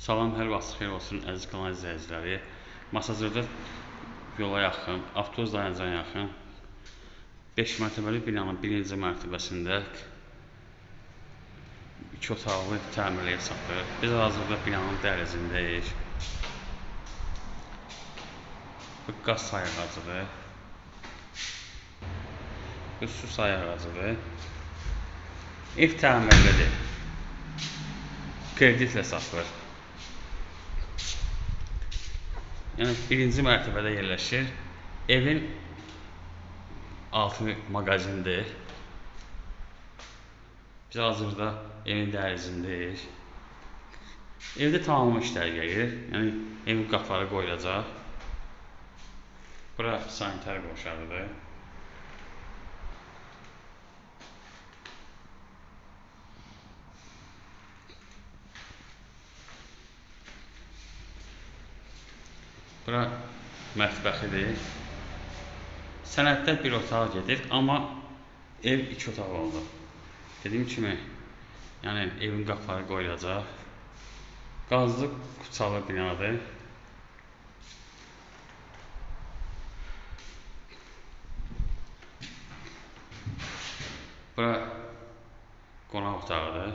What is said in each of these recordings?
Salam, hər vaxt xeyir olsun əziz kanal izləyiciləri. Masazırda yola yaxın, avtobus dayanacağına yaxın 5 mərtəbəli binanın birinci mərtəbəsində 2 otaqlı təmirliyə satır. Biz hazırda binanın dəhlizindəyik. Bu qaz sayğacıdır. Bu su sayğacıdır. Ev təmirlidir. Kreditlə satılır. Yəni birinci mərtəbədə yerləşir. Evin altı mağazindir. Biz hazırda evin dəhlizindəyik. Evdə tamamı işlər gəlir. Yəni evin qapıları qoyulacaq. Bura sanitar qovşağıdır. Bura mətbəxidir. Sənəddə bir otaq gedir, amma ev iki otaq oldu. Dediyim kimi, yəni evin qapıları qoyulacaq. Qazlı Kuçalı binadır. Bura qonaq otağıdır.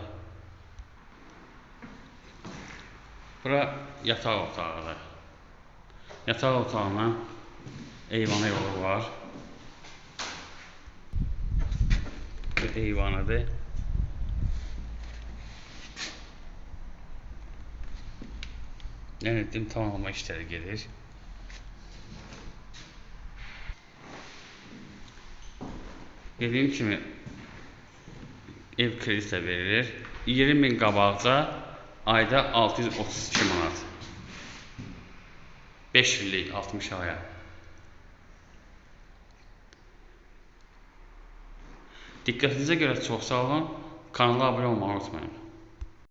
Bura yataq otağıdır. Yatak otağına eyvana yolu var. Bu eyvanadır. Denetim tamamı işleri gelir. Dediğim kimi ev kredisi verilir. 20 bin kabakta ayda 632 manat. 5 illik 60 aya. Diqqətinizə görə çox sağ olun. Kanala abunə olmağı unutmayın.